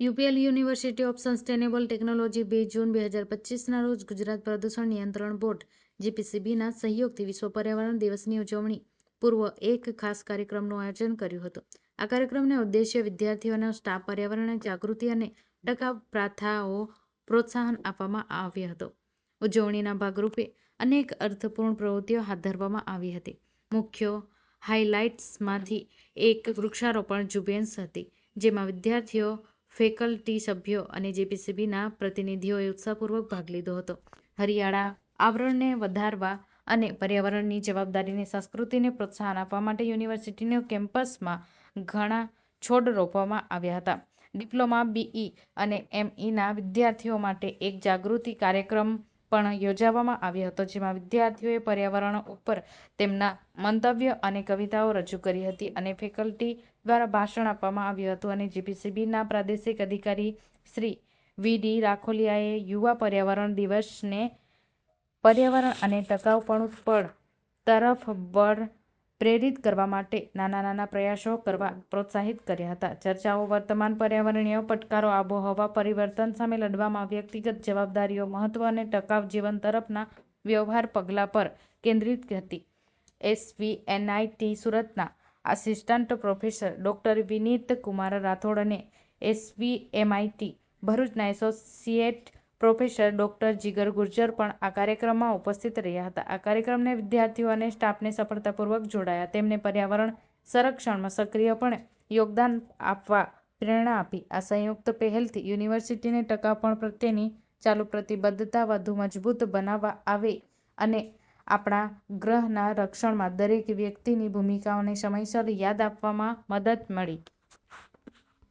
UPL university of sustainable technology બે જૂન બે હજાર પચીસના રોજ ગુજરાત પ્રદૂષણ નિયંત્રણ બોર્ડ જીપીસીબીના સહયોગથી વિશ્વ પર્યાવરણ દિવસની ઉજવણી પૂર્વ એક ખાસ કાર્યક્રમનું આયોજન કર્યું હતું. આ કાર્યક્રમને ઉદ્દેશ્ય વિદ્યાર્થીઓના સ્ટાફ પર્યાવરણ જાગૃતિ અને ટકાઉ પ્રથાઓ પ્રોત્સાહન આપવામાં આવ્યો હતો. ઉજવણીના ભાગરૂપે અનેક અર્થપૂર્ણ પ્રવૃત્તિઓ હાથ ધરવામાં આવી હતી. મુખ્ય હાઇલાઇટ્સમાંથી એક વૃક્ષારોપણ ઝુંબેશ હતી, જેમાં વિદ્યાર્થીઓ ફેકલ્ટી સભ્યો અને જેપીસીબીના પ્રતિનિધિઓએ ઉત્સાહપૂર્વક ભાગ લીધો હતો. હરિયાળા આવરણને વધારવા અને પર્યાવરણની જવાબદારીની સંસ્કૃતિને પ્રોત્સાહન આપવા માટે યુનિવર્સિટીના કેમ્પસમાં ઘણા છોડ રોપવામાં આવ્યા હતા. ડિપ્લોમા, બીઈ અને એમઈના વિદ્યાર્થીઓ માટે એક જાગૃતિ કાર્યક્રમ પણ યોજાવામાં આવ્યો હતો, જેમાં વિદ્યાર્થીઓએ પર્યાવરણ ઉપર તેમના મંતવ્ય અને કવિતાઓ રજૂ કરી હતી અને ફેકલ્ટી દ્વારા ભાષણ આપવામાં આવ્યું હતું અને જીપીસીબીના પ્રાદેશિક અધિકારી શ્રી વી ડી રાખોલિયાએ યુવા પર્યાવરણ દિવસને પર્યાવરણ અને ટકાઉપણું તરફ બળ પ્રેરિત કરવા માટે નાના નાના પ્રયાસો કરવા પ્રોત્સાહિત કર્યા હતા. ચર્ચાઓ, વર્તમાન પર્યાવરણીય પડકારો, આબોહવા પરિવર્તન સામે લડવામાં વ્યક્તિગત જવાબદારીઓ, મહત્વ અને ટકાઉ જીવન તરફના વ્યવહાર પગલાં પર કેન્દ્રિત હતી. એસવીએનઆઈટી સુરતના assistant professor doctor Vineet Kumar Rathod અને એસવીએમઆઈટી ભરૂચના associate professor doctor Jigar Gurjar પણ આ કાર્યક્રમમાં ઉપસ્થિત રહ્યા હતા. આ કાર્યક્રમને વિદ્યાર્થીઓ અને સ્ટાફને સફળતાપૂર્વક જોડાયા. તેમને પર્યાવરણ સંરક્ષણમાં સક્રિયપણે યોગદાન આપવા પ્રેરણા આપી. આ સંયુક્ત પહેલથી યુનિવર્સિટીને ટકાપણ પ્રત્યેની ચાલુ પ્રતિબદ્ધતા વધુ મજબૂત બનાવવા આવે અને આપણા ગ્રહના રક્ષણમાં દરેક વ્યક્તિની ભૂમિકાઓને સમયસર યાદ આપવામાં મદદ મળી.